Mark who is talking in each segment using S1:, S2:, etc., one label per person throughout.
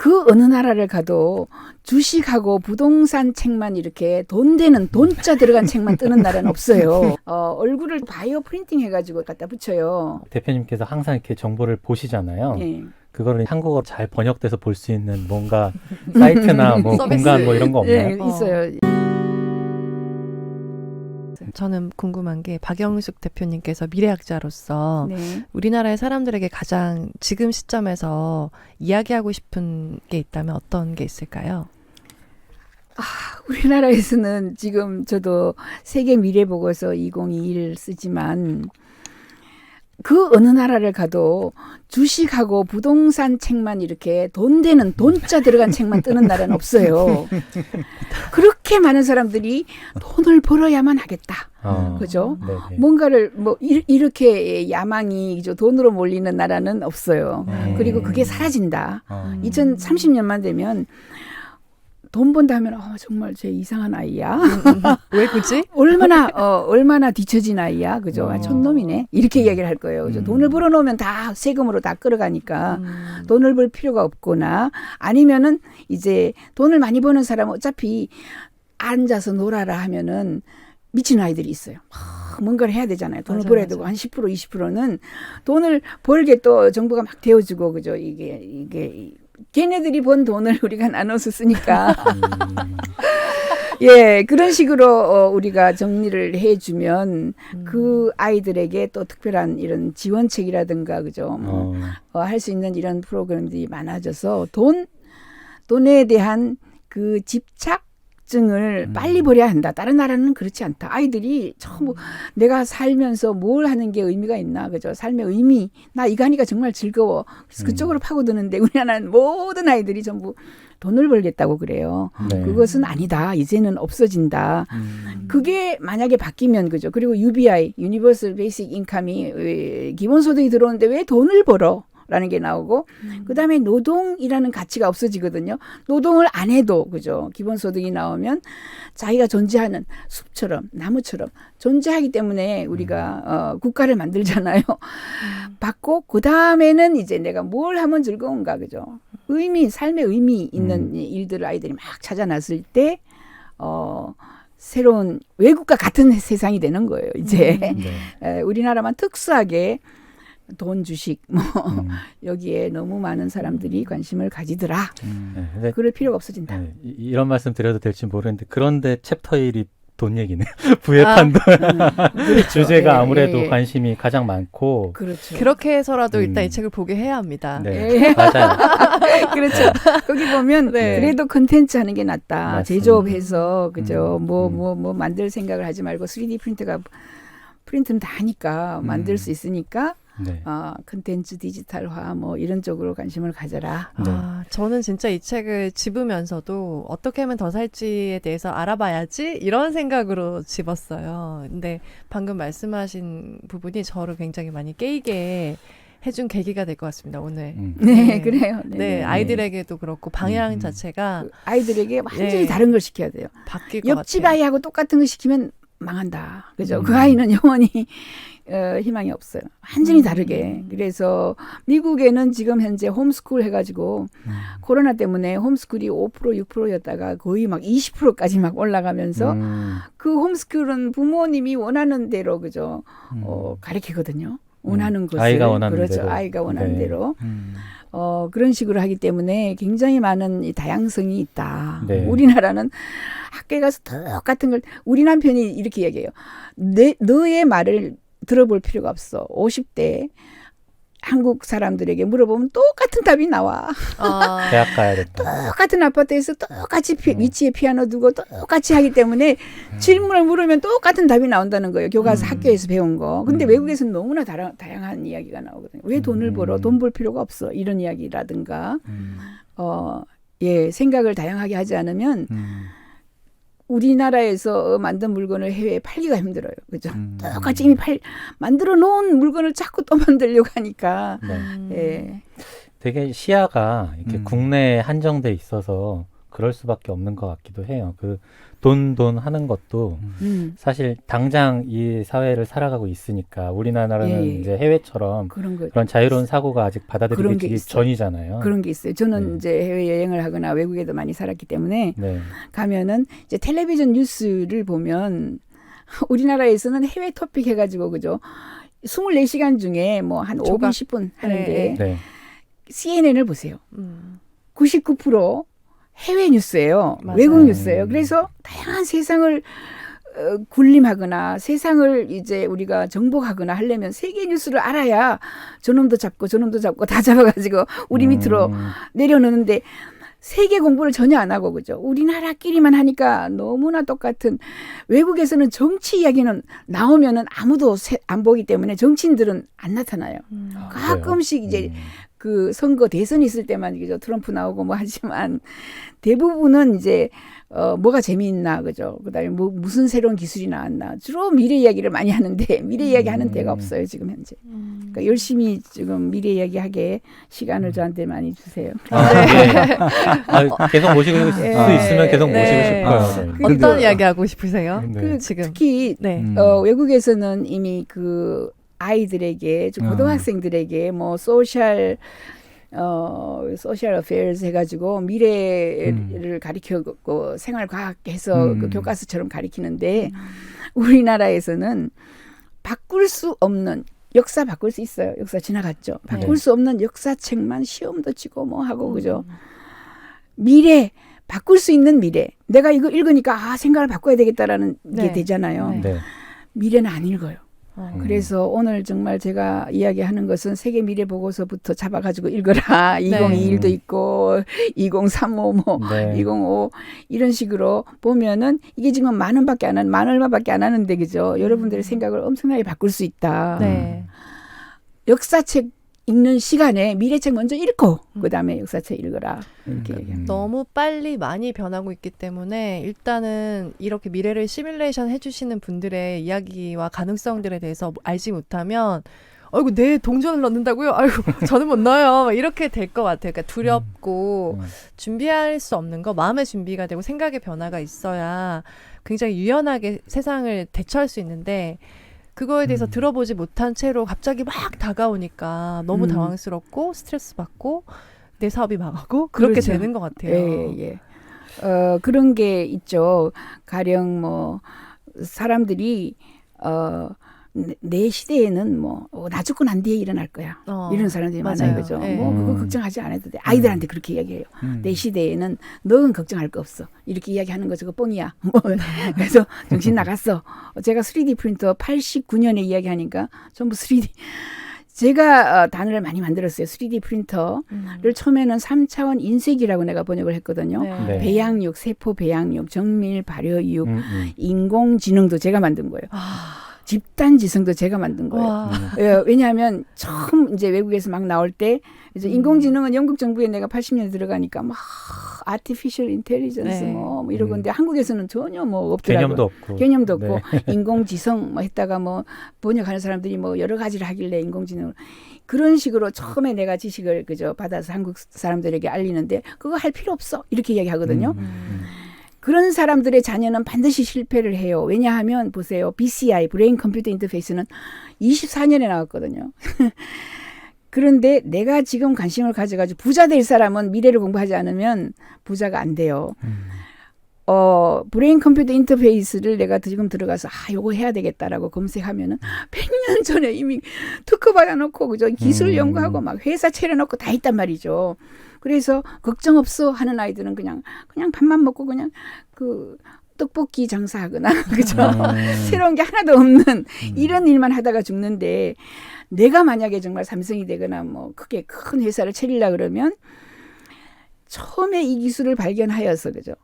S1: 그 어느 나라를 가도 주식하고 부동산 책만 이렇게 돈 되는 돈자 들어간 책만 뜨는 나라는 없어요. 어, 얼굴을 바이오 프린팅 해가지고 갖다 붙여요.
S2: 대표님께서 항상 이렇게 정보를 보시잖아요.
S1: 예.
S2: 그거를 한국어로 잘 번역돼서 볼 수 있는 뭔가 사이트나 뭐
S3: 서비스.
S2: 공간 뭐 이런 거 없나요?
S1: 예,
S3: 어.
S1: 있어요.
S3: 저는 궁금한 게 박영숙 대표님께서 미래학자로서
S1: 네.
S3: 우리나라의 사람들에게 가장 지금 시점에서 이야기하고 싶은 게 있다면 어떤 게 있을까요?
S1: 우리나라에서는 지금 저도 세계 미래 보고서 2021 쓰지만 그 어느 나라를 가도 주식하고 부동산 책만 이렇게 돈 되는 돈자 들어간 책만 뜨는 나라는 없어요. 그렇게 많은 사람들이 돈을 벌어야만 하겠다.
S2: 어,
S1: 그죠?
S2: 네네.
S1: 뭔가를 뭐 이- 이렇게 야망이 이제 돈으로 몰리는 나라는 없어요.
S2: 음.
S1: 그리고 그게 사라진다.
S2: 어,
S1: 2030년만 되면 돈 번다 하면 어, 정말 제 이상한 아이야.
S3: 왜 굳이?
S1: 얼마나 어 얼마나 뒤처진 아이야. 그죠? 아,
S2: 어.
S1: 촌놈이네. 이렇게 이야기를 할 거예요. 그죠?
S2: 음.
S1: 돈을 벌어 놓으면 다 세금으로 다 끌어가니까
S3: 음.
S1: 돈을 벌 필요가 없거나 아니면은 이제 돈을 많이 버는 사람은 어차피 앉아서 놀아라 하면은 미친 아이들이 있어요. 막 뭔가를 해야 되잖아요. 돈을
S3: 맞아,
S1: 벌어야
S3: 맞아.
S1: 되고 한 10% 20%는 돈을 벌게 또 정부가 막 대어주고 그죠? 이게 이게 걔네들이 번 돈을 우리가 나눠서 쓰니까
S2: 음,
S1: 예 그런 식으로 어, 우리가 정리를 해주면
S3: 음.
S1: 그 아이들에게 또 특별한 이런 지원책이라든가 그죠? 뭐
S2: 어,
S1: 할수 있는 이런 프로그램들이 많아져서 돈 돈에 대한 그 집착 증을
S2: 음.
S1: 빨리 버려야 한다. 다른 나라는 그렇지 않다. 아이들이 처음 내가 살면서 뭘 하는 게 의미가 있나 그죠? 삶의 의미 나 이거 하니까 정말 즐거워. 그래서
S2: 음.
S1: 그쪽으로 파고드는데 우리나라는 모든 아이들이 전부 돈을 벌겠다고 그래요.
S2: 네.
S1: 그것은 아니다. 이제는 없어진다.
S2: 음,
S1: 그게 만약에 바뀌면 그죠. 그리고 UBI, 베이직 인컴이 왜 기본소득이 들어오는데 왜 돈을 벌어? 라는 게 나오고 그다음에 노동이라는 가치가 없어지거든요. 노동을 안 해도 그죠. 기본 소득이 나오면 자기가 존재하는 숲처럼 나무처럼 존재하기 때문에 우리가 어, 국가를 만들잖아요. 받고 그다음에는 이제 내가 뭘 하면 즐거운가 그죠. 의미 삶의 의미 있는
S2: 음.
S1: 일들을 아이들이 막 찾아놨을 때 어, 새로운 외국과 같은 세상이 되는 거예요. 이제
S3: 음.
S2: 네.
S1: 에, 우리나라만 특수하게 돈 주식 뭐
S2: 음,
S1: 여기에 너무 많은 사람들이 관심을 가지더라.
S2: 네. 근데
S1: 그럴 필요가 없어진다.
S2: 네, 이- 이런 말씀 드려도 될지 모르겠는데 그런데 챕터 1이 돈 얘기네. 부의
S3: 아,
S2: 판도
S1: 그렇죠.
S2: 주제가
S1: 예,
S2: 아무래도
S1: 예, 예.
S2: 관심이 가장 많고
S1: 그렇죠.
S3: 그렇게 해서라도 일단
S2: 음.
S3: 이 책을 보게 해야 합니다.
S2: 네.
S1: 예.
S2: 맞아요.
S1: 그렇죠. 거기 보면
S3: 네.
S1: 그래도 컨텐츠 하는 게 낫다.
S2: 맞습니다.
S1: 제조업해서 그죠.
S2: 음,
S1: 뭐
S2: 음.
S1: 뭐 뭐 만들 생각을 하지 말고 3D 프린터가 프린트는 다 하니까 만들
S2: 음.
S1: 수 있으니까
S2: 네.
S1: 어, 컨텐츠 디지털화 뭐 이런 쪽으로 관심을 가져라.
S2: 네.
S3: 아, 저는 진짜 이 책을 집으면서도 어떻게 하면 더 살지에 대해서 알아봐야지 이런 생각으로 집었어요. 근데 방금 말씀하신 부분이 저를 굉장히 많이 깨이게 해준 계기가 될 것 같습니다. 오늘.
S2: 음.
S1: 네,
S3: 네.
S1: 그래요.
S3: 네,
S1: 네.
S3: 아이들에게도 그렇고 방향
S2: 음, 음.
S3: 자체가
S1: 그 아이들에게 완전히
S3: 네.
S1: 다른 걸 시켜야 돼요.
S3: 바뀔 것
S1: 옆집
S3: 같아요.
S1: 아이하고 똑같은 거 시키면 망한다. 그죠?
S2: 음.
S1: 그 아이는 영원히 어, 희망이 없어요. 완전히
S3: 음.
S1: 다르게. 그래서 미국에는 지금 현재 홈스쿨 해가지고
S2: 음.
S1: 코로나 때문에 홈스쿨이 5% 6%였다가 거의 막 20%까지 막 올라가면서
S2: 음.
S1: 그 홈스쿨은 부모님이 원하는 대로 그죠?
S2: 음.
S1: 어, 가르치거든요. 원하는
S2: 음.
S1: 것을
S2: 아이가 원하는
S1: 그렇죠.
S2: 대로.
S1: 아이가 원하는
S2: 네.
S1: 대로
S2: 음.
S1: 어, 그런 식으로 하기 때문에 굉장히 많은 이 다양성이 있다.
S2: 네.
S1: 우리나라는 학교에 가서 똑같은 걸 우리 남편이 이렇게 얘기해요. 내 너의 말을 들어볼 필요가 없어. 50대 한국 사람들에게 물어보면 똑같은 답이 나와.
S3: 아,
S2: 대학 가야겠다.
S1: 똑같은 아파트에서 똑같이 피,
S2: 음.
S1: 위치에 피아노 두고 똑같이 하기 때문에 질문을 물으면 똑같은 답이 나온다는 거예요. 교과서
S2: 음.
S1: 학교에서 배운 거. 근데
S2: 음.
S1: 외국에서는 너무나 다라, 다양한 이야기가 나오거든요. 왜 돈을
S2: 음.
S1: 벌어? 돈 벌 필요가 없어. 이런 이야기라든가.
S2: 음.
S1: 어, 예, 생각을 다양하게 하지 않으면
S2: 음.
S1: 우리나라에서 만든 물건을 해외에 팔기가 힘들어요. 그죠?
S2: 음.
S1: 똑같이 이미 팔, 만들어 놓은 물건을 자꾸 또 만들려고 하니까.
S2: 네.
S3: 음.
S1: 예.
S2: 되게 시야가 이렇게
S4: 음.
S2: 국내에 한정돼 있어서 그럴 수밖에 없는 것 같기도 해요. 그 돈 돈 하는 것도
S1: 음,
S2: 사실 당장 이 사회를 살아가고 있으니까 우리나라는
S1: 예, 예.
S2: 이제 해외처럼
S1: 그런 거
S2: 그런 자유로운 사고가 아직 받아들이기. 전이잖아요.
S1: 그런 게 있어요. 저는
S2: 네.
S1: 이제 해외 여행을 하거나 외국에도 많이 살았기 때문에
S2: 네.
S1: 가면은 이제 텔레비전 뉴스를 보면 우리나라에서는 해외 토픽 해가지고 그죠. 24시간 중에 뭐 한 5분,
S3: 조각.
S1: 10분 하는데
S3: 네.
S2: 네.
S1: CNN을 보세요.
S3: 음.
S1: 99% 해외 뉴스예요.
S3: 맞아요.
S1: 외국 뉴스예요. 그래서 다양한 세상을 어, 군림하거나 세상을 이제 우리가 정복하거나 하려면 세계 뉴스를 알아야 저놈도 잡고 저놈도 잡고 다 잡아가지고 우리 밑으로
S2: 음,
S1: 내려놓는데 세계 공부를 전혀 안 하고 그죠. 우리나라끼리만 하니까 너무나 똑같은 외국에서는 정치 이야기는 나오면은 아무도 세- 안 보기 때문에 정치인들은 안 나타나요.
S3: 음.
S2: 아,
S1: 가끔씩
S2: 그래요?
S1: 이제
S2: 음.
S1: 그 선거 대선 있을 때만 그죠 트럼프 나오고 뭐 하지만 대부분은 이제 어 뭐가 재미있나 그죠 그다음에 뭐 무슨 새로운 기술이 나왔나 주로 미래 이야기를 많이 하는데 미래 이야기 하는
S2: 음.
S1: 데가 없어요 지금 현재
S3: 음.
S1: 그러니까 열심히 지금 미래 이야기 하게 시간을 저한테 많이 주세요
S2: 아, 네. 아, 계속 모시고 수
S1: 네.
S2: 있으면 계속
S3: 네.
S2: 모시고
S1: 아,
S2: 싶어요.
S1: 그-
S3: 어떤 이야기 하고 싶으세요?
S2: 네.
S1: 그
S3: 지금.
S1: 특히
S3: 네.
S2: 음.
S1: 어, 외국에서는 이미 그 아이들에게 좀
S2: 아.
S1: 고등학생들에게 뭐 소셜 어 소셜 어페어스 해가지고 미래를 가리켜고 생활과학 해서
S2: 음.
S1: 그 교과서처럼 가리키는데 우리나라에서는 바꿀 수 없는 역사 바꿀 수 있어요. 역사 지나갔죠. 바꿀
S2: 네.
S1: 수 없는 역사책만 시험도 치고 뭐 하고 그죠. 미래 바꿀 수 있는 미래. 내가 이거 읽으니까 아 생각을 바꿔야 되겠다라는 게
S3: 네.
S1: 되잖아요.
S3: 네.
S2: 네.
S1: 미래는 안 읽어요.
S3: 어.
S2: 음.
S1: 그래서 오늘 정말 제가 이야기하는 것은 세계 미래 보고서부터 잡아가지고 읽어라. 2021도 있고 2035 뭐
S2: 네.
S1: 2005 이런 식으로 보면은 이게 지금 만 원밖에 안 하는 만 얼마밖에 안 하는데 그죠? 여러분들의 생각을 엄청나게 바꿀 수 있다.
S3: 네.
S1: 역사책 읽는 시간에 미래책 먼저 읽고 그다음에 역사책 읽어라. 이렇게
S2: 음.
S1: 얘기합니다.
S3: 너무 빨리 많이 변하고 있기 때문에 일단은 이렇게 미래를 시뮬레이션 해주시는 분들의 이야기와 가능성들에 대해서 알지 못하면 아이고 내 동전을 넣는다고요? 아이고 저는 못 넣어요. 막 이렇게 될 것 같아요. 그러니까 두렵고
S2: 음.
S3: 준비할 수 없는 거 마음의 준비가 되고 생각의 변화가 있어야 굉장히 유연하게 세상을 대처할 수 있는데 그거에 대해서
S2: 음.
S3: 들어보지 못한 채로 갑자기 막 다가오니까 너무
S1: 음.
S3: 당황스럽고 스트레스 받고 내 사업이 망하고 그렇게
S1: 그렇죠.
S3: 되는 것 같아요.
S1: 예, 예. 어, 그런 게 있죠. 가령 뭐 사람들이 어, 내, 내 시대에는 뭐 어, 나 죽고 난 뒤에 일어날 거야.
S3: 어,
S1: 이런 사람들이
S3: 맞아요.
S1: 많아요. 그죠?
S3: 예.
S1: 뭐 그거
S2: 음.
S1: 걱정하지 않아도 돼. 아이들한테 그렇게 이야기해요.
S2: 음.
S1: 내 시대에는 너는 걱정할 거 없어. 이렇게 이야기하는 거 저거 뻥이야. 뭐 그래서 정신 나갔어. 제가 3D 프린터 89년에 이야기하니까 전부 3D. 제가 어, 단어를 많이 만들었어요. 3D 프린터를
S3: 음.
S1: 처음에는 3차원 인쇄기라고 내가 번역을 했거든요.
S3: 네.
S2: 네.
S1: 배양육, 세포 배양육, 정밀 발효육,
S2: 음, 음.
S1: 인공지능도 제가 만든 거예요.
S3: 아,
S1: 집단 지성도 제가 만든 거예요.
S3: 와.
S1: 예, 왜냐하면 처음 이제 외국에서 막 나올 때 이제
S3: 음.
S1: 인공지능은 영국 정부에 내가 80년에 들어가니까 막 아티피셜 인텔리전스
S3: 네.
S1: 뭐, 뭐 이러고
S2: 음.
S1: 있는데 한국에서는 전혀 뭐 없더라고요.
S2: 개념도 없고.
S1: 개념도 없고
S2: 네.
S1: 인공지성 뭐 했다가 뭐 번역하는 사람들이 뭐 여러 가지를 하길래 인공지능 그런 식으로 처음에 내가 지식을 그저 받아서 한국 사람들에게 알리는데 그거 할 필요 없어 이렇게 이야기하거든요.
S2: 음, 음.
S1: 그런 사람들의 자녀는 반드시 실패를 해요. 왜냐하면 보세요. BCI 브레인 컴퓨터 인터페이스는 24년에 나왔거든요. 그런데 내가 지금 관심을 가져가지고 부자 될 사람은 미래를 공부하지 않으면 부자가 안 돼요.
S2: 음.
S1: 어, 브레인 컴퓨터 인터페이스를 내가 지금 들어가서 아, 요거 해야 되겠다라고 검색하면은 100년 전에 이미 특허 받아 놓고 그죠? 기술
S2: 음.
S1: 연구하고 막 회사 차려 놓고 다 있단 말이죠. 그래서 걱정 없어 하는 아이들은 그냥 그냥 밥만 먹고 그냥 그 떡볶이 장사하거나 그죠?
S2: 음.
S1: 새로운 게 하나도 없는 이런 일만 하다가 죽는데 내가 만약에 정말 삼성이 되거나 뭐 크게 큰 회사를 차리려 그러면 처음에 이 기술을 발견하여서 그죠?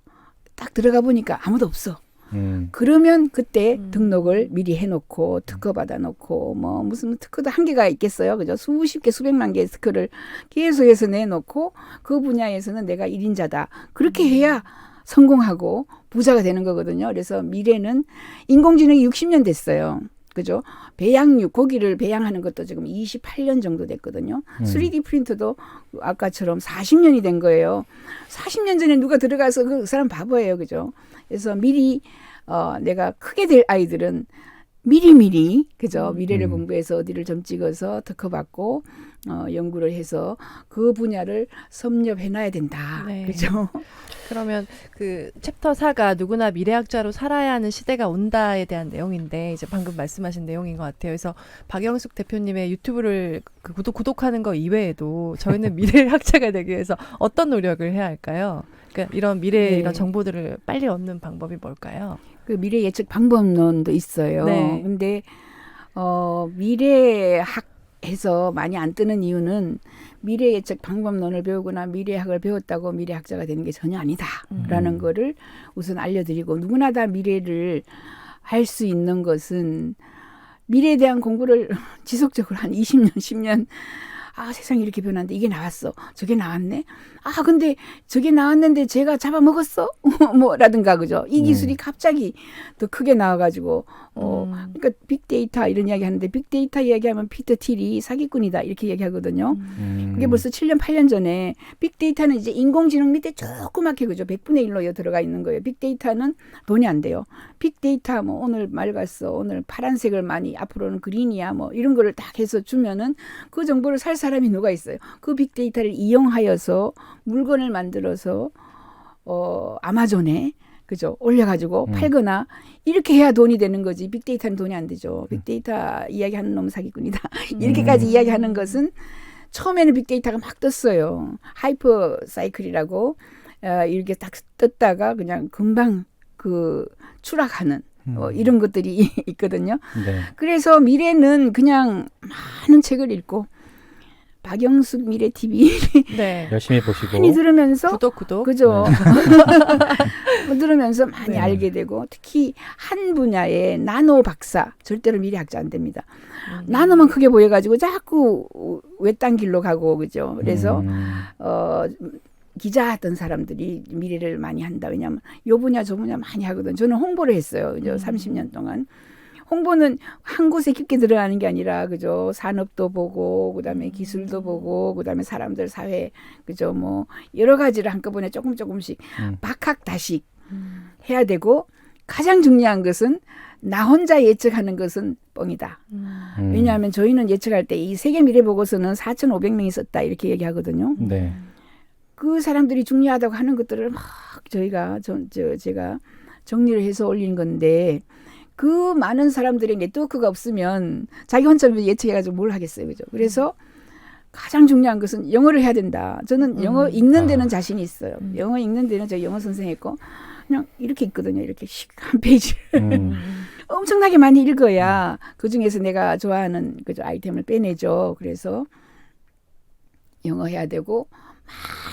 S1: 딱 들어가 보니까 아무도 없어.
S2: 음.
S1: 그러면 그때
S3: 음.
S1: 등록을 미리 해놓고 특허 받아놓고 뭐 무슨 특허도 한계가 있겠어요, 그죠? 수십 개, 수백만 개의 특허를 계속해서 내놓고 그 분야에서는 내가 일인자다 그렇게 해야 성공하고 부자가 되는 거거든요. 그래서 미래는 인공지능이 60년 됐어요. 그죠? 배양육 고기를 배양하는 것도 지금 28년 정도 됐거든요.
S2: 음.
S1: 3D 프린터도 아까처럼 40년이 된 거예요. 40년 전에 누가 들어가서 그 사람 바보예요, 그죠? 그래서 미리 어 내가 크게 될 아이들은 미리미리 그죠 미래를
S2: 음.
S1: 공부해서 어디를 점 찍어서 특허 받고 어 연구를 해서 그 분야를 섭렵해 놔야 된다
S3: 네.
S1: 그죠
S3: 그러면 그 챕터 4가 누구나 미래학자로 살아야 하는 시대가 온다에 대한 내용인데 이제 방금 말씀하신 내용인 것 같아요. 그래서 박영숙 대표님의 유튜브를 그 구독 구독하는 거 이외에도 저희는 미래학자가 되기 위해서 어떤 노력을 해야 할까요? 그러니까 이런 미래
S1: 네.
S3: 이런 정보들을 빨리 얻는 방법이 뭘까요?
S1: 그 미래 예측 방법론도 있어요
S3: 네.
S1: 근데 어 미래학 에서 많이 안 뜨는 이유는 미래 예측 방법론을 배우거나 미래학을 배웠다고 미래학자가 되는 게 전혀 아니다라는
S2: 음.
S1: 거를 우선 알려드리고 누구나 다 미래를 할 수 있는 것은 미래에 대한 공부를 지속적으로 한 20년, 10년 아 세상이 이렇게 변한데 이게 나왔어 저게 나왔네 아 근데 저게 나왔는데 제가 잡아먹었어 뭐라든가 그죠 이
S2: 음.
S1: 기술이 갑자기 더 크게 나와가지고 어
S3: 음.
S1: 그러니까 빅데이터 이런 이야기 하는데 빅데이터 이야기하면 피터 틸이 사기꾼이다 이렇게 얘기하거든요
S2: 음.
S1: 그게 벌써 7년, 8년 전에 빅데이터는 이제 인공지능 밑에 조그맣게 그죠. 100분의 1로 들어가 있는 거예요. 빅데이터는 돈이 안 돼요. 빅데이터 뭐 오늘 맑았어. 오늘 파란색을 많이 앞으로는 그린이야. 뭐 이런 거를 딱 해서 주면은 그 정보를 살 사람이 누가 있어요. 그 빅데이터를 이용하여서 물건을 만들어서 어 아마존에 그죠 올려가지고
S2: 음.
S1: 팔거나 이렇게 해야 돈이 되는 거지 빅데이터는 돈이 안 되죠 빅데이터 이야기하는 놈 사기꾼이다 이렇게까지
S2: 음.
S1: 이야기하는 것은 처음에는 빅데이터가 막 떴어요. 하이퍼 사이클이라고 어, 이렇게 딱 떴다가 그냥 금방 그 추락하는 어,
S2: 음.
S1: 이런 것들이 있거든요.
S2: 네.
S1: 그래서 미래는 그냥 많은 책을 읽고 박영숙 미래 TV
S3: 네.
S2: 열심히 보시고
S1: 많이 들으면서
S3: 구독 구독.
S1: 그죠. 뭐 들으면서 많이
S3: 네.
S1: 알게 되고 특히 한 분야의 나노 박사 절대로 미래 학자 안 됩니다.
S3: 음.
S1: 나노만 크게 보여가지고 자꾸 외딴 길로 가고 그죠. 그래서
S2: 음.
S1: 어 기자 했던 사람들이 미래를 많이 한다. 왜냐하면 요 분야 저 분야 많이 하거든. 저는 홍보를 했어요. 이제
S3: 음.
S1: 30년 동안. 홍보는 한 곳에 깊게 들어가는 게 아니라 그죠 산업도 보고 그다음에 기술도 보고 그다음에 사람들 사회 그죠 뭐 여러 가지를 한꺼번에 조금 조금씩
S2: 음.
S1: 박학다식
S3: 음.
S1: 해야 되고 가장 중요한 것은 나 혼자 예측하는 것은 뻥이다.
S3: 음.
S2: 음.
S1: 왜냐하면 저희는 예측할 때 이 세계 미래 보고서는 4,500명이 썼다 이렇게 얘기하거든요.
S2: 네.
S1: 그 사람들이 중요하다고 하는 것들을 막 저희가 저, 저 제가 정리를 해서 올린 건데 그 많은 사람들의 네트워크가 없으면 자기 혼자 예측해가지고 뭘 하겠어요, 그죠? 그래서 가장 중요한 것은 영어를 해야 된다. 저는 영어
S3: 음.
S1: 읽는 데는
S2: 아.
S1: 자신이 있어요.
S3: 음.
S1: 영어 읽는 데는 저 영어 선생했고 그냥 이렇게 있거든요. 이렇게 씩한 페이지
S2: 음.
S1: 엄청나게 많이 읽어야 그 중에서 내가 좋아하는 그 아이템을 빼내죠. 그래서 영어 해야 되고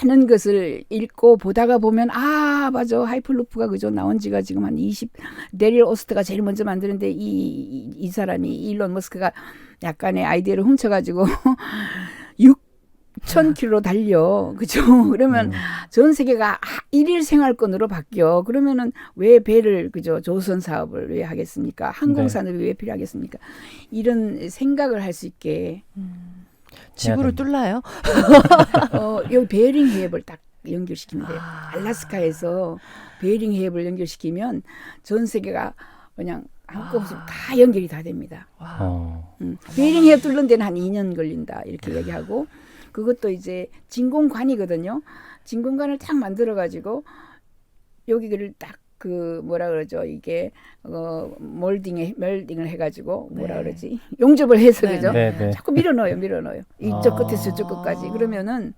S1: 많은 것을 읽고 보다가 보면 아 맞아 하이플루프가 그죠 나온 지가 지금 한 20 데릴 오스트가 제일 먼저 만드는데 이, 이, 이 사람이 일론 머스크가 약간의 아이디어를 훔쳐가지고 6천 킬로 달려 그죠 그러면
S2: 음.
S1: 전 세계가 일일 생활권으로 바뀌어. 그러면은 왜 배를 그죠 조선 사업을 왜 하겠습니까? 항공
S2: 네.
S1: 산업이 왜 필요하겠습니까? 이런 생각을 할 수 있게
S3: 지구를
S2: 됩니다.
S3: 뚫나요?
S1: 어 여기 베어링 해협을 딱 연결시키면 돼요.
S3: 아.
S1: 알라스카에서 베어링 해협을 연결시키면 전 세계가 그냥 한꺼번에
S3: 아.
S1: 다 연결이 다 됩니다.
S3: 와.
S2: 어.
S1: 음. 베어링 해협 뚫는 데는 한 2년 걸린다 이렇게 얘기하고 그것도 이제 진공관이거든요. 진공관을 딱 만들어 가지고 여기를 딱 그 뭐라 그러죠 이게 어 몰딩에 멜딩을 해가지고 뭐라
S3: 네.
S1: 그러지 용접을 해서
S3: 네,
S1: 그죠
S2: 네, 네.
S1: 자꾸 밀어넣어요 밀어넣어요 이쪽
S2: 아.
S1: 끝에서 저쪽 끝까지 그러면은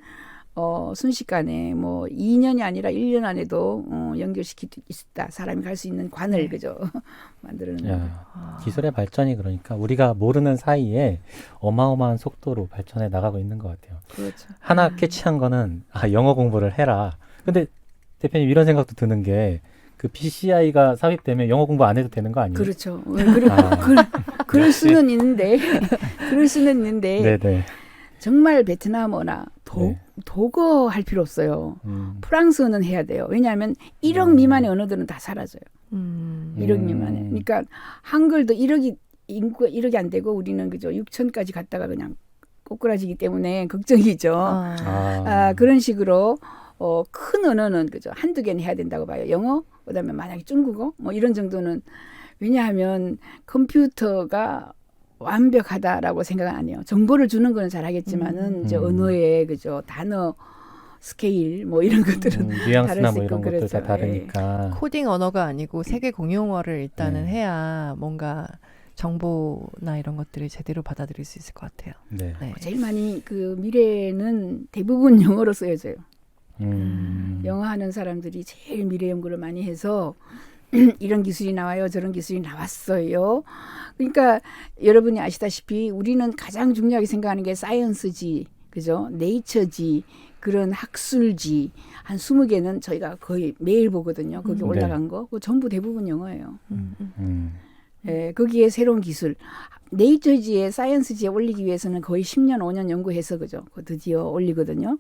S1: 어 순식간에 뭐 2년이 아니라 1년 안에도 어, 연결시킬 수 있다 사람이 갈 수 있는 관을
S3: 네.
S1: 그죠 만드는.
S2: 야,
S3: 아.
S2: 기술의 발전이 그러니까 우리가 모르는 사이에 어마어마한 속도로 발전해 나가고 있는 것 같아요.
S1: 그렇죠.
S2: 하나
S3: 음.
S2: 캐치한 거는 아 영어 공부를 해라. 근데 대표님 이런 생각도 드는 게 그 PCI가 삽입되면 영어 공부 안 해도 되는 거 아니에요?
S1: 그렇죠. 어, 그럴,
S2: 아.
S1: 그, 그럴 수는 있는데, 그럴 수는 있는데,
S2: 네네.
S1: 정말 베트남어나 도,
S2: 네.
S1: 독어 할 필요 없어요.
S2: 음.
S1: 프랑스어는 해야 돼요. 왜냐하면 1억
S2: 음.
S1: 미만의 언어들은 다 사라져요.
S3: 음.
S1: 1억
S2: 음.
S1: 미만에. 그러니까 한글도 1억이 인구가 1억이 안 되고 우리는 그죠 6천까지 갔다가 그냥 꼬꾸라지기 때문에 걱정이죠.
S3: 아.
S2: 아,
S1: 아, 그런 식으로 어, 큰 언어는 그죠 한두 개는 해야 된다고 봐요. 영어, 그다음에 만약에 중국어 뭐 이런 정도는 왜냐하면 컴퓨터가 완벽하다라고 생각은 안 해요. 정보를 주는 거는 잘하겠지만은 이제
S2: 음.
S1: 언어의 그죠 단어 스케일 뭐 이런 것들은
S2: 음, 뉘앙스나
S1: 다를 뭐수
S2: 이런
S1: 있고
S2: 것들 다. 다르니까.
S3: 코딩 언어가 아니고 세계 공용어를 일단은
S2: 네.
S3: 해야 뭔가 정보나 이런 것들을 제대로 받아들일 수 있을 것 같아요.
S2: 네.
S3: 네.
S1: 제일 많이 그 미래는 대부분 영어로 쓰여져요.
S2: 음.
S1: 영어 하는 사람들이 제일 미래 연구를 많이 해서 이런 기술이 나와요. 저런 기술이 나왔어요. 그러니까 여러분이 아시다시피 우리는 가장 중요하게 생각하는 게 사이언스지, 그죠? 네이처지, 그런 학술지 한 20개는 저희가 거의 매일 보거든요. 거기
S3: 음.
S1: 올라간 거. 그거 전부 대부분 영어예요.
S3: 음, 음.
S2: 음.
S1: 예, 거기에 새로운 기술. 네이처지에 사이언스지에 올리기 위해서는 거의 10년, 5년 연구해서 그죠. 그 드디어 올리거든요.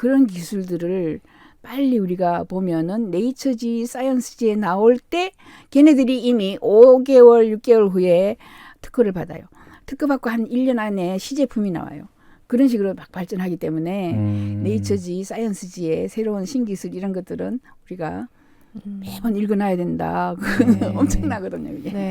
S1: 그런 기술들을 빨리 우리가 보면은 네이처지, 사이언스지에 나올 때 걔네들이 이미 5개월, 6개월 후에 특허를 받아요. 특허 받고 한 1년 안에 시제품이 나와요. 그런 식으로 막 발전하기 때문에
S2: 음.
S1: 네이처지, 사이언스지의 새로운 신기술 이런 것들은 우리가
S3: 음.
S1: 매번 읽어놔야 된다.
S2: 네.
S1: 엄청나거든요, 이게.
S3: 네.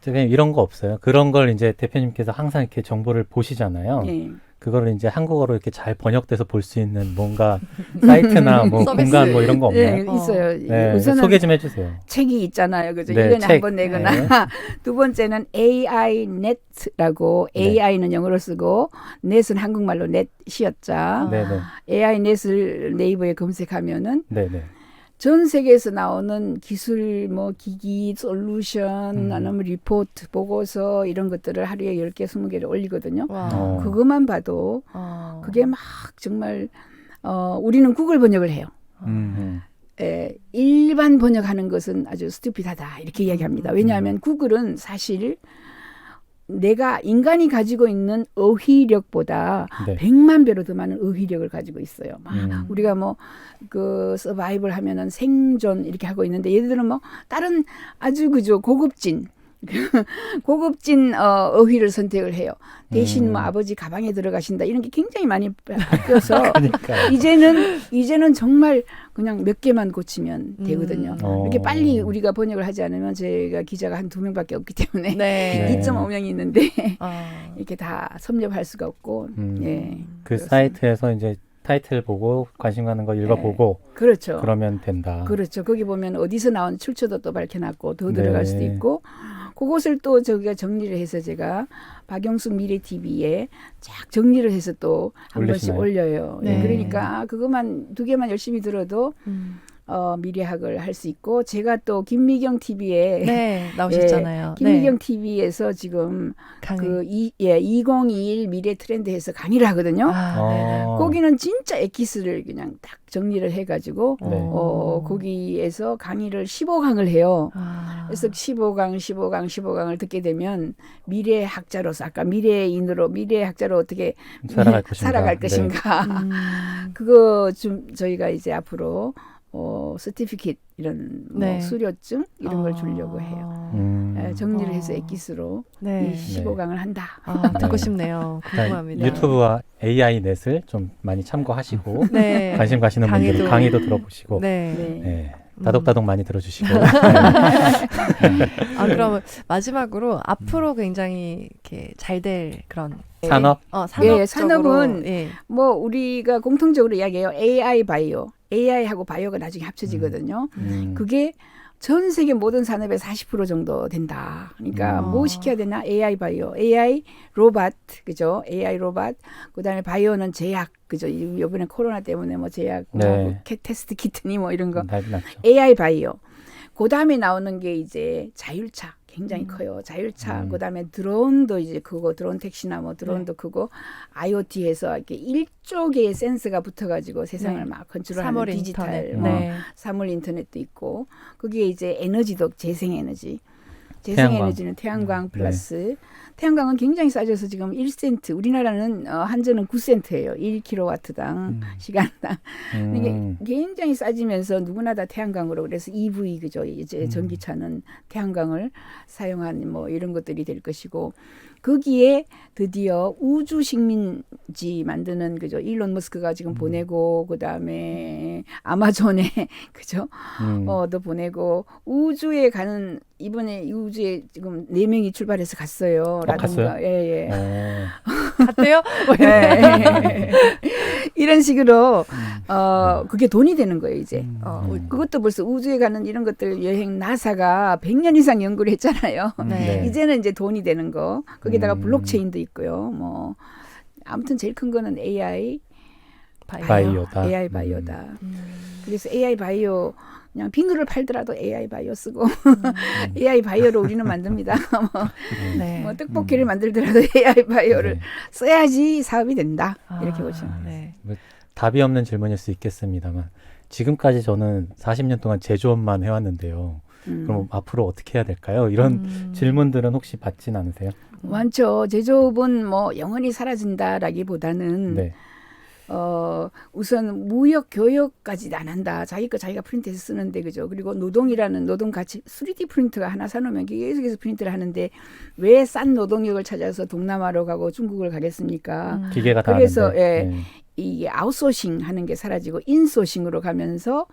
S2: 선생님 이런 거 없어요. 그런 걸 이제 대표님께서 항상 이렇게 정보를 보시잖아요.
S1: 예.
S2: 그거를 이제 한국어로 이렇게 잘 번역돼서 볼 수 있는 뭔가 사이트나 뭐
S3: 서비스.
S2: 공간 뭐 이런 거 없나요?
S1: 예, 있어요.
S2: 네,
S1: 우선은
S2: 소개 좀 해주세요.
S1: 책이 있잖아요. 그죠?
S2: 네,
S1: 1년에
S2: 책.
S1: 한 번 내거나.
S2: 네.
S1: 두 번째는 AI net라고
S2: 네.
S1: AI는 영어로 쓰고 net은 한국말로 net이었자.
S2: 네, 네,
S1: AI net을 네이버에 검색하면은
S2: 네, 네.
S1: 전 세계에서 나오는 기술 뭐 기기 솔루션
S2: 음.
S1: 아니면 리포트 보고서 이런 것들을 하루에 10개 20개를 올리거든요.
S3: 와.
S2: 어.
S1: 그것만 봐도
S3: 어.
S1: 그게 막 정말 어 우리는 구글 번역을 해요.
S2: 음,
S1: 에, 일반 번역하는 것은 아주 스튜피드하다 이렇게 이야기합니다. 왜냐하면 구글은 사실 내가 인간이 가지고 있는 어휘력보다
S2: 음. 네.
S1: 100만 배로 더 많은 어휘력을 가지고 있어요. 막
S2: 음.
S1: 우리가 뭐 그 서바이벌 하면은 생존 이렇게 하고 있는데 얘들은 뭐 다른 아주 그저 고급진 고급진 어, 어휘를 선택을 해요. 대신 뭐
S2: 음.
S1: 아버지 가방에 들어가신다 이런 게 굉장히 많이 바뀌어서 이제는 이제는 정말 그냥 몇 개만 고치면 되거든요.
S3: 음.
S2: 어.
S1: 이렇게 빨리 우리가 번역을 하지 않으면 제가 기자가 한 두 명밖에 없기 때문에
S3: 네.
S2: 네.
S1: 2.5명이 있는데
S3: 어.
S1: 이렇게 다 섭렵할 수가 없고
S2: 음.
S1: 예
S2: 그
S1: 그렇습니다.
S2: 사이트에서 이제 타이틀 보고 관심 가는 거 읽어보고
S1: 그렇죠.
S2: 그러면 된다.
S1: 그렇죠. 거기 보면 어디서 나온 출처도 또 밝혀놨고 더
S2: 네.
S1: 들어갈 수도 있고 그것을 또 저기가 정리를 해서 제가 박영수 미래 TV에 쫙 정리를 해서 또 한 번씩? 올려요.
S3: 네.
S1: 그러니까 그것만 두 개만 열심히 들어도
S3: 음.
S1: 어, 미래학을 할 수 있고 제가 또 김미경 TV에
S3: 네, 나오셨잖아요.
S1: 김미경 TV에서 지금
S3: 강의.
S1: 그 이, 예, 2021 미래 트렌드에서 강의를 하거든요.
S3: 아,
S2: 어.
S1: 거기는 진짜 엑기스를 그냥 딱 정리를 해가지고
S3: 네.
S1: 어, 거기에서 강의를 15강을 해요.
S3: 아.
S1: 그래서 15강, 15강, 15강을 듣게 되면 미래 학자로서 아까 미래인으로 미래 학자로 어떻게
S2: 살아갈 것인가.
S1: 살아갈
S2: 네.
S1: 것인가.
S3: 음.
S1: 그거 좀 저희가 이제 앞으로 어, 서티피킷 이런 뭐
S3: 네.
S1: 수료증 이런 걸
S3: 어.
S1: 주려고 해요.
S2: 음.
S1: 에, 정리를 해서
S3: 어.
S1: 엑기스로
S3: 네.
S1: 이 15강을 한다.
S3: 아, 듣고
S2: 네.
S3: 싶네요.
S2: 일단
S3: 궁금합니다.
S2: 유튜브와 AI 넷을 좀 많이 참고하시고
S3: 네.
S2: 관심 가시는
S3: 강의도.
S2: 분들은 강의도 들어보시고
S3: 네.
S1: 네.
S2: 네.
S3: 음.
S2: 다독다독 많이 들어주시고
S3: 아, 그러면 마지막으로 앞으로 굉장히 이렇게 잘 될 그런
S2: 산업
S3: 어, 산업적으로
S1: 예, 산업은
S3: 예.
S1: 뭐 우리가 공통적으로 이야기해요. AI 바이오. AI하고 바이오가 나중에 합쳐지거든요.
S2: 음.
S1: 그게 전 세계 모든 산업의 40% 정도 된다. 그러니까
S2: 음.
S1: 뭐 시켜야 되나? AI 바이오, AI 로봇, 그죠? AI 로봇. 그다음에 바이오는 제약, 그죠? 이- 이번에 코로나 때문에 뭐 제약, 뭐
S2: 네.
S1: 캐- 테스트 키트니 뭐 이런 거. AI 바이오. 그다음에 나오는 게 이제 자율차. 굉장히
S3: 음.
S1: 커요. 자율차.
S2: 음.
S1: 그다음에 드론도 이제 그거 드론 택시나 뭐 드론도 크고 IoT에서 이렇게 일조 개의 센서가 붙어가지고 세상을
S3: 네.
S1: 막
S3: 사물
S1: 디지털
S3: 인터넷.
S1: 뭐
S3: 네.
S1: 사물 인터넷도 있고 거기에 이제 에너지도 재생 에너지 재생에너지는 태양광
S2: 음, 네.
S1: 플러스 태양광은 굉장히 싸져서 지금 1센트 우리나라는 어, 한전은 9센트예요. 1kW당
S2: 음.
S1: 시간당. 이게
S2: 음.
S1: 굉장히 싸지면서 누구나 다 태양광으로 그래서 EV 그죠 이제
S2: 음.
S1: 전기차는 태양광을 사용한 뭐 이런 것들이 될 것이고 거기에 드디어 우주 식민지 만드는 그죠 일론 머스크가 지금
S2: 음.
S1: 보내고 그 다음에 아마존에 그죠
S2: 음.
S1: 어도 보내고 우주에 가는 이번에 우주에 지금 네 명이 출발해서 갔어요.
S2: 갔어요?
S1: 예예.
S2: 어.
S3: 같대요?
S1: 예. 이런 식으로
S2: 음.
S1: 어 그게 돈이 되는 거예요 이제.
S2: 음.
S3: 어,
S2: 음.
S1: 그것도 벌써 우주에 가는 이런 것들 여행 나사가 100년 이상 연구를 했잖아요.
S3: 네.
S1: 이제는 이제 돈이 되는 거. 거기다가
S2: 음.
S1: 블록체인도 있고요. 뭐 아무튼 제일 큰 거는 AI
S3: 바이오.
S2: 바이오다.
S1: AI 바이오다.
S3: 음.
S1: 그래서 AI 바이오 그냥 비누를 팔더라도 AI 바이오 쓰고
S3: 음.
S1: AI 바이오로 우리는 만듭니다. 뭐,
S2: 음.
S3: 네.
S1: 뭐 떡볶이를 만들더라도 AI 바이오를
S2: 네.
S1: 써야지 사업이 된다. 이렇게
S3: 아,
S1: 보시면.
S3: 네.
S2: 답이 없는 질문일 수 있겠습니다만 지금까지 저는 40년 동안 제조업만 해왔는데요.
S1: 음.
S2: 그럼 앞으로 어떻게 해야 될까요? 이런
S3: 음.
S2: 질문들은 혹시 받진 않으세요?
S1: 많죠. 제조업은 뭐 영원히 사라진다라기보다는
S2: 네.
S1: 어 우선 무역 교역까지 안 한다. 자기 거 자기가 프린트해서 쓰는데 그죠. 그리고 노동이라는 노동 가치 3D 프린터가 하나 사놓으면 계속해서 프린트를 하는데 왜 싼 노동력을 찾아서 동남아로 가고 중국을 가겠습니까?
S3: 음.
S2: 기계가 다
S1: 그래서,
S2: 하는데.
S1: 예.
S2: 네.
S1: 이게 아웃소싱 하는 게 사라지고 인소싱으로 가면서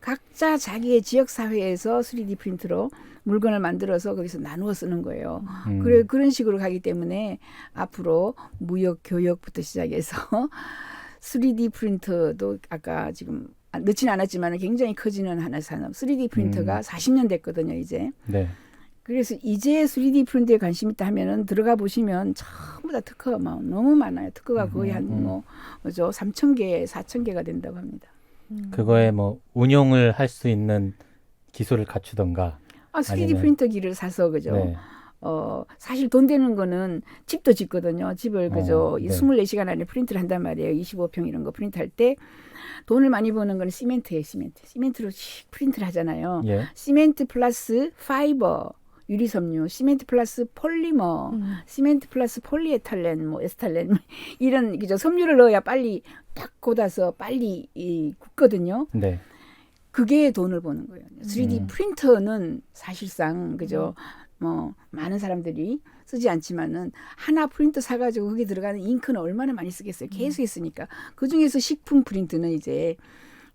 S1: 각자 자기의 지역 사회에서 3D 프린트로 물건을 만들어서 거기서 나누어 쓰는 거예요.
S2: 음.
S1: 그래 그런 식으로 가기 때문에 앞으로 무역 교역부터 시작해서 3D 프린터도 아까 지금 아, 늦지는 않았지만 굉장히 커지는 하나 산업 3D 프린터가
S2: 음.
S1: 40년 됐거든요 이제.
S2: 네.
S1: 그래서 이제 3D 프린터에 관심 있다 하면은 들어가 보시면 전부 다 특허가 막 너무 많아요. 특허가 거의
S2: 음, 음.
S1: 한뭐 뭐죠 3천 개, 4천 개가 된다고 합니다.
S3: 음.
S2: 그거에 뭐 운용을 할 수 있는 기술을 갖추던가.
S1: 아 3D
S2: 아니면-
S1: 프린터기를 사서 그죠.
S2: 네.
S1: 어 사실 돈 되는 거는 집도 짓거든요. 집을 그죠.
S2: 어,
S1: 이
S2: 네.
S1: 24시간 안에 프린트를 한단 말이에요. 25평 이런 거 프린트할 때 돈을 많이 버는 거는 시멘트예요. 시멘트. 시멘트로 씩 프린트를 하잖아요.
S2: 예.
S1: 시멘트 플러스 파이버 유리섬유, 시멘트 플러스 폴리머,
S3: 음.
S1: 시멘트 플러스 폴리에탈렌, 뭐 에스탈렌 이런 그죠 섬유를 넣어야 빨리 딱 꽂아서 빨리 이 굳거든요.
S2: 네.
S1: 그게 돈을 버는 거예요. 3D
S2: 음.
S1: 프린터는 사실상 그죠 뭐 많은 사람들이 쓰지 않지만은 하나 프린터 사가지고 거기 들어가는 잉크는 얼마나 많이 쓰겠어요. 계속 했으니까 그 중에서 식품 프린트는 이제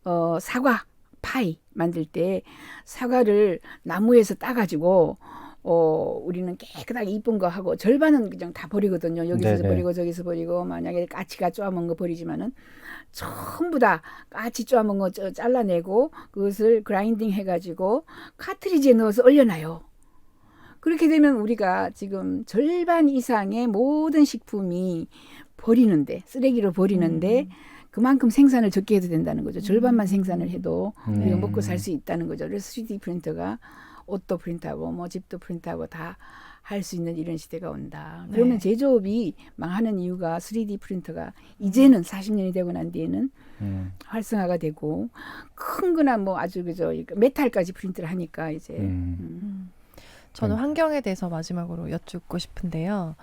S1: 어 사과 파이 만들 때 사과를 나무에서 따가지고 어 우리는 깨끗하게 이쁜 거 하고 절반은 그냥 다 버리거든요. 여기서
S2: 네네.
S1: 버리고 저기서 버리고 만약에 까치가 쪼아먹은 거 버리지만은 전부 다 까치 쪼아먹은 거 저- 잘라내고 그것을 그라인딩 해가지고 카트리지에 넣어서 얼려놔요. 그렇게 되면 우리가 지금 절반 이상의 모든 식품이 버리는데 쓰레기로 버리는데 그만큼 생산을 적게 해도 된다는 거죠. 절반만 생산을 해도
S2: 음.
S1: 우리가 먹고 살 수 있다는 거죠. 그래서 3D 프린터가 옷도 프린트하고 뭐 집도 프린트하고 다 할 수 있는 이런 시대가 온다. 그러면
S3: 네.
S1: 제조업이 망하는 이유가 3D 프린터가 이제는 40년이 되고 난 뒤에는
S2: 음.
S1: 활성화가 되고 큰 거나 뭐 아주 그저 메탈까지 프린트를 하니까 이제
S2: 음.
S1: 음.
S3: 음. 저는
S2: 음.
S3: 환경에 대해서 마지막으로 여쭙고 싶은데요.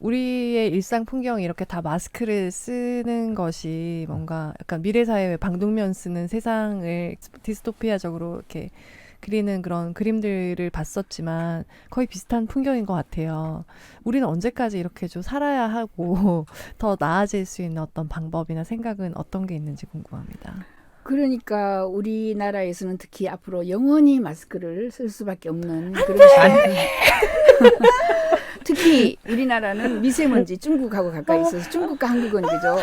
S3: 우리의 일상 풍경이 이렇게 다 마스크를 쓰는 것이 뭔가 약간 미래 사회의 방독면 쓰는 세상을 디스토피아적으로 이렇게 그리는 그런 그림들을 봤었지만 거의 비슷한 풍경인 것 같아요. 우리는 언제까지 이렇게 좀 살아야 하고 더 나아질 수 있는 어떤 방법이나 생각은 어떤 게 있는지 궁금합니다.
S1: 그러니까 우리나라에서는 특히 앞으로 영원히 마스크를 쓸 수밖에 없는 그런 시대. 특히 우리나라는 미세먼지 중국하고 가까이 있어서 중국과 한국은 그죠.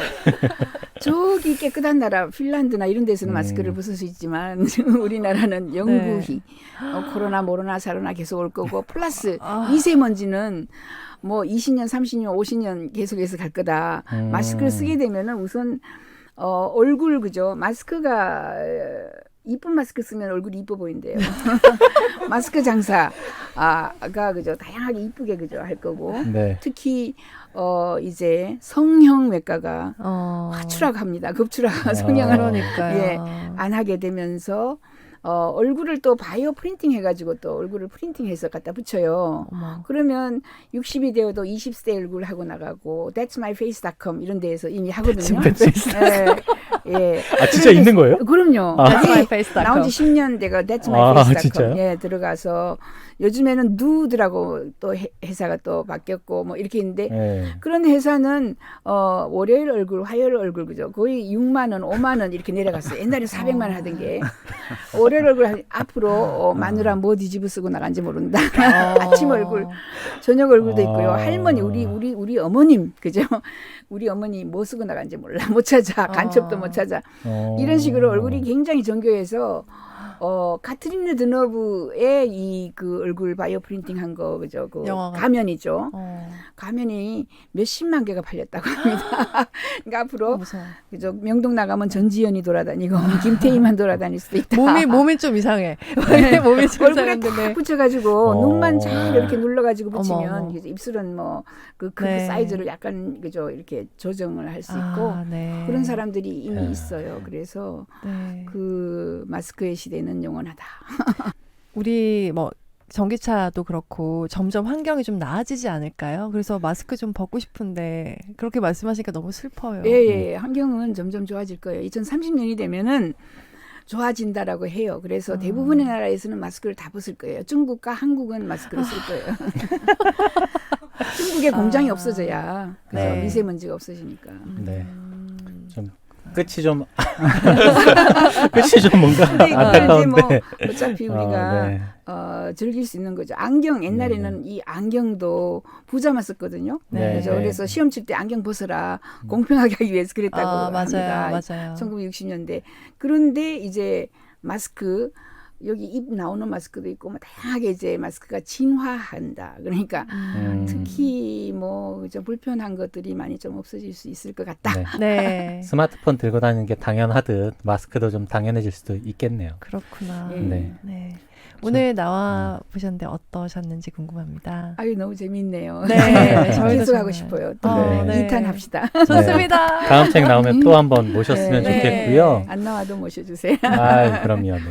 S1: 저기 깨끗한 나라 핀란드나 이런 데서는
S2: 음.
S1: 마스크를 벗을 수 있지만 우리나라는 영구히 어, 코로나 모로나 사로나 계속 올 거고 플러스
S3: 아.
S1: 미세먼지는 뭐 20년, 30년, 50년 계속해서 갈 거다.
S2: 음.
S1: 마스크를 쓰게 되면은 우선 어, 얼굴 그죠? 마스크가 어, 이쁜 마스크 쓰면 얼굴이 이뻐 보인대요. 마스크 장사 아가 그죠? 다양하게 이쁘게 그죠 할 거고
S2: 네.
S1: 특히 어 이제 성형 외과가
S3: 어.
S1: 추락합니다. 급추락
S2: 아.
S1: 성형을
S3: 그러니까요.
S1: 예. 안 하게 되면서 어, 얼굴을 또 바이오 프린팅 해가지고 또 얼굴을 프린팅해서 갖다 붙여요.
S3: 어머.
S1: 그러면 60이 되어도 20세 얼굴 하고 나가고 that's my face.com 이런 데에서 이미 하거든요. 예. 예.
S2: 아 진짜 있는 거예요?
S1: 그럼요.
S2: 아.
S3: That's my
S1: 나중에
S3: face.
S1: 나온 지 10년 돼가 That's My
S2: 아,
S1: Face.com
S2: 진짜요?
S1: 예, 들어가서 요즘에는 누드라고 또 회- 회사가 또 바뀌었고 뭐 이렇게 있는데
S2: 네.
S1: 그런 회사는 어 월요일 얼굴, 화요일 얼굴 그죠? 거의 6만 원, 5만 원 이렇게 내려갔어요. 옛날에 400만 원 하던 게 월요일 얼굴 하- 앞으로 어, 마누라 뭐 뒤집어 쓰고 나간지 모른다. 아침 얼굴, 저녁 얼굴도 있고요.
S2: 아.
S1: 할머니 우리 우리 우리 어머님 그죠? 우리 어머니 뭐 쓰고 나간지 몰라 못 찾아 간첩도
S3: 아.
S1: 못 찾아.
S2: 어.
S1: 이런 식으로 얼굴이 굉장히 정교해서 어 카트리나 드너브의 이 그 얼굴 바이오 프린팅한 거 그죠 그
S3: 영화가-
S1: 가면이죠
S3: 어,
S1: 가면이 몇십만 개가 팔렸다고 합니다 그러니까 앞으로
S3: 무서워.
S1: 그죠 명동 나가면 전지현이 돌아다니고 김태희만 돌아다닐 수도 있다
S3: 몸이 몸이 좀 이상해. 몸이 좀
S1: 얼굴에
S3: 이상한데.
S1: 딱 붙여가지고
S2: 어.
S1: 눈만 잘 이렇게 눌러가지고
S3: 어머,
S1: 붙이면
S3: 어머.
S1: 입술은 뭐그 그
S3: 네.
S1: 사이즈를 약간 그죠 이렇게 조정을 할 수 있고
S3: 아, 네.
S1: 그런 사람들이 이미
S2: 네.
S1: 있어요 그래서
S3: 네.
S1: 그 마스크의 시대는 영원하다.
S3: 우리 뭐 전기차도 그렇고 점점 환경이 좀 나아지지 않을까요? 그래서 마스크 좀 벗고 싶은데 그렇게 말씀하시니까 너무 슬퍼요.
S1: 예, 예, 환경은 점점 좋아질 거예요. 2030년이 되면은 좋아진다라고 해요. 그래서
S3: 음.
S1: 대부분의 나라에서는 마스크를 다 벗을 거예요. 중국과 한국은 마스크를 쓸 거예요. 중국의 공장이
S3: 아.
S1: 없어져야 그죠?
S3: 네.
S1: 미세먼지가 없어지니까.
S2: 네.
S3: 음.
S2: 좀 끝이 좀 끝이 좀 뭔가
S1: 근데 이제
S2: 안타까운데.
S1: 뭐 어차피 우리가
S2: 어, 네.
S1: 어, 즐길 수 있는 거죠. 안경 옛날에는 이 안경도 부자만 썼거든요.
S3: 네.
S1: 그죠?
S2: 네.
S1: 그래서 시험 칠 때 안경 벗어라 공평하게 하기 위해서 그랬다고
S3: 아, 맞아요.
S1: 합니다.
S3: 맞아요.
S1: 1960년대. 그런데 이제 마스크 여기 입 나오는 마스크도 있고 뭐 다양하게 이제 마스크가 진화한다. 그러니까
S2: 음.
S1: 특히 뭐 좀 불편한 것들이 많이 좀 없어질 수 있을 것 같다.
S2: 네.
S3: 네.
S2: 스마트폰 들고 다니는 게 당연하듯 마스크도 좀 당연해질 수도 있겠네요.
S3: 그렇구나.
S1: 예.
S2: 네.
S3: 네. 오늘 나와 보셨는데 어떠셨는지 궁금합니다.
S1: 아유 너무 재밌네요.
S3: 네, 저희도
S1: 계속 하고
S3: 정말.
S1: 싶어요. 또
S3: 어,
S2: 네.
S1: 2탄 합시다.
S3: 좋습니다.
S2: 다음 책 나오면 또 한번 모셨으면
S1: 네.
S2: 좋겠고요.
S1: 안 나와도 모셔주세요.
S2: 아, 그럼요. 네.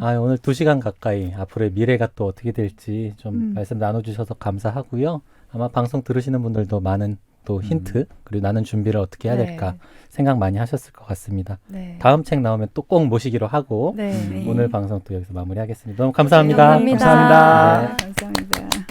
S2: 아, 오늘 두 시간 가까이 앞으로의 미래가 또 어떻게 될지 좀
S1: 음.
S2: 말씀 나눠주셔서 감사하고요. 아마 방송 들으시는 분들도 많은 또 힌트 그리고 나는 준비를 어떻게 해야
S3: 네.
S2: 될까 생각 많이 하셨을 것 같습니다.
S3: 네.
S2: 다음 책 나오면 또 꼭 모시기로 하고
S3: 네.
S1: 네.
S2: 오늘 방송 또 여기서 마무리하겠습니다. 너무 감사합니다.
S3: 감사합니다.
S2: 감사합니다.
S1: 감사합니다.